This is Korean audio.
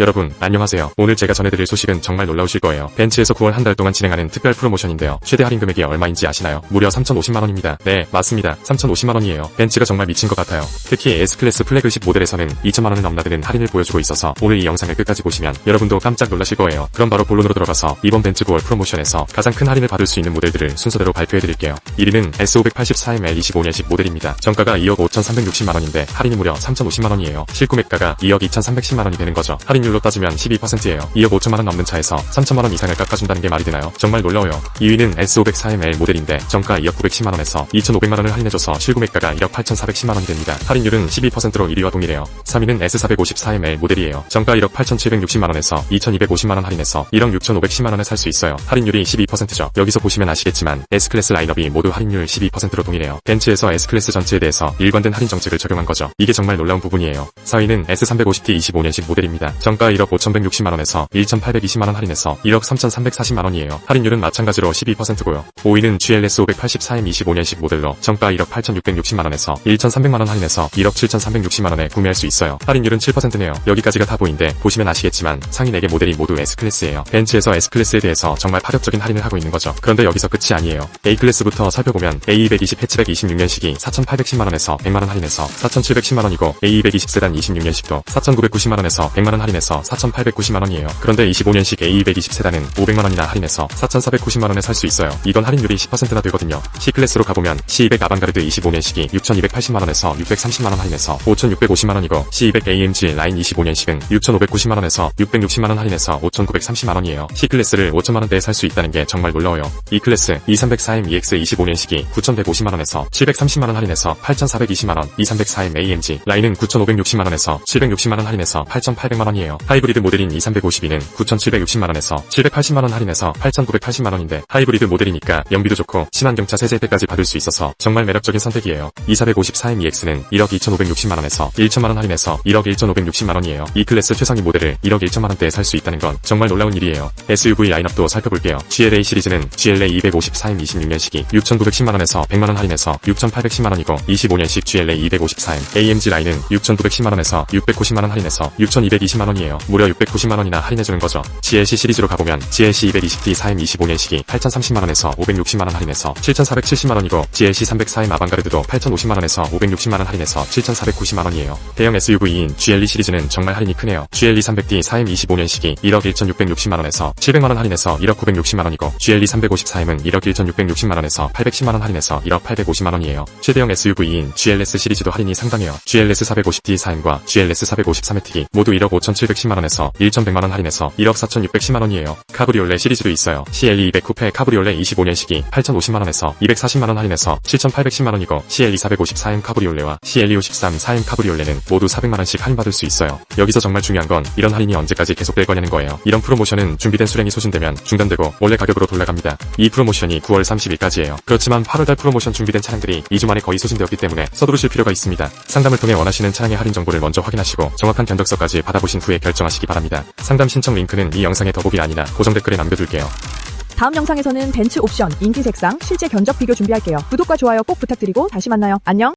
여러분, 안녕하세요. 오늘 제가 전해드릴 소식은 정말 놀라우실 거예요. 벤츠에서 9월 한 달 동안 진행하는 특별 프로모션인데요. 최대 할인 금액이 얼마인지 아시나요? 무려 3,050만원입니다. 네, 맞습니다. 3,050만원이에요. 벤츠가 정말 미친 것 같아요. 특히 S클래스 플래그십 모델에서는 2천만원을 넘나드는 할인을 보여주고 있어서 오늘 이 영상을 끝까지 보시면 여러분도 깜짝 놀라실 거예요. 그럼 바로 본론으로 들어가서 이번 벤츠 9월 프로모션에서 가장 큰 할인을 받을 수 있는 모델들을 순서대로 발표해드릴게요. 1위는 S584ML 25년식 모델입니다. 정가가 2억 5,360만원인데 할인이 무려 3,050만원이에요. 실구매가가 2억 2,310만원이 되는 거죠. 할인율 로 따지면 12%예요. 2억 5천만원 넘는 차에서 3천만원 이상을 깎아준다는 게 말이 되나요? 정말 놀라워요. 2위는 S504ML 모델인데 정가 2억 910만원에서 2,500만원을 할인해줘서 실구매가가 1억 8,410만원이 됩니다. 할인율은 12%로 1위와 동일해요. 3위는 S454ML 모델이에요. 정가 1억 8,760만원에서 2,250만원 할인해서 1억 6,510만원에 살 수 있어요. 할인율이 12%죠. 여기서 보시면 아시겠지만 S클래스 라인업이 모두 할인율 12%로 동일해요. 벤츠에서 S클래스 전체에 대해서 일관된 할인 정책을 적용한 거죠. 이게 정말 놀라운 부분이에요. 4위는 S350T 25년식 모델입니다. 정가 1억 5,160만원에서 1,820만원 할인해서 1억 3,340만원이에요. 할인율은 마찬가지로 12%고요. 5위는 GLS 584M 25년식 모델로 정가 1억 8,660만원에서 1,300만원 할인해서 1억 7,360만원에 구매할 수 있어요. 할인율은 7%네요. 여기까지가 다 보인데 보시면 아시겠지만 상위 4개 모델이 모두 S클래스예요. 벤츠에서 S클래스에 대해서 정말 파격적인 할인을 하고 있는 거죠. 그런데 여기서 끝이 아니에요. A클래스부터 살펴보면 A220 해치백 26년식이 4,810만원에서 100만원 할인해서 4,710만원이고 A220 세단 26년식도 4,990만원에서 100만원 할인해서 4,890만원이에요. 그런데 25년식 A220 세단은 500만원이나 할인해서 4,490만원에 살 수 있어요. 이건 할인율이 10%나 되거든요. C클래스로 가보면 C200 아방가르드 25년식이 6,280만원에서 630만원 할인해서 5,650만원이고 C200 AMG 라인 25년식은 6,590만원에서 660만원 할인해서 5,930만원이에요. C클래스를 5천만원대에 살 수 있다는 게 정말 놀라워요. E클래스 2304M EX 25년식이 9,150만원에서 730만원 할인해서 8,420만원 2304M AMG 라인은 9,560만원에서 760만원 할인해서 8,800만원이에요. 하이브리드 모델인 2352는 9,760만원에서 780만원 할인해서 8,980만원인데 하이브리드 모델이니까 연비도 좋고 친환경차 세제 혜택까지 받을 수 있어서 정말 매력적인 선택이에요. 2454M EX는 1억 2,560만원에서 1천만원 할인해서 1억 1,560만원이에요. 이 클래스 최상위 모델을 1억 1천만원대에 살 수 있다는 건 정말 놀라운 일이에요. SUV 라인업도 살펴볼게요. GLA 시리즈는 GLA 254M 26년식이 6,910만원에서 100만원 할인해서 6,810만원이고 25년식 GLA 254M AMG 라인은 6,910만원에서 690만원 할인해서 6,220만원이 에요. 무려 690만원이나 할인해주는 거죠. GLC 시리즈로 가보면 GLC 220D 4M 25년식이 8,030만원에서 560만원 할인해서 7,470만원이고 GLC 304M 아방가르드도 8,050만원에서 560만원 할인해서 7,490만원이에요. 대형 SUV인 GLE 시리즈는 정말 할인이 크네요. GLE 300D 4M 25년식이 1억 1,660만원에서 700만원 할인해서 1억 960만원이고 GLE 354M은 1억 1,660만원에서 810만원 할인해서 1억 850만원이에요. 최대형 SUV인 GLS 시리즈도 할인이 상당해요. GLS 450D 4M과 GLS 453의 모두 1억 5,710만원에서 1,100만원 할인해서 1억 4,610만원이에요. 카브리올레 시리즈도 있어요. CLE 200 쿠페 카브리올레 25년식이 8,050만원에서 240만원 할인해서 7,810만원이고 CLE 454M 카브리올레와 CLE 53 4M 카브리올레는 모두 400만원씩 할인받을 수 있어요. 여기서 정말 중요한 건 이런 할인이 언제까지 계속될 거냐는 거예요. 이런 프로모션은 준비된 수량이 소진되면 중단되고 원래 가격으로 돌아갑니다. 이 프로모션이 9월 30일까지예요. 그렇지만 8월달 프로모션 준비된 차량들이 2주 만에 거의 소진되었기 때문에 서두르실 필요가 있습니다. 상담을 통해 원하시는 차량의 할인 정보를 먼저 확인하시고 정확한 견적서까지 받아보신 후에 결정하시기 바랍니다. 상담 신청 링크는 이 영상의 더보기 아니나 고정 댓글에 남겨둘게요. 다음 영상에서는 벤츠 옵션, 인기 색상, 실제 견적 비교 준비할게요. 구독과 좋아요 꼭 부탁드리고 다시 만나요. 안녕!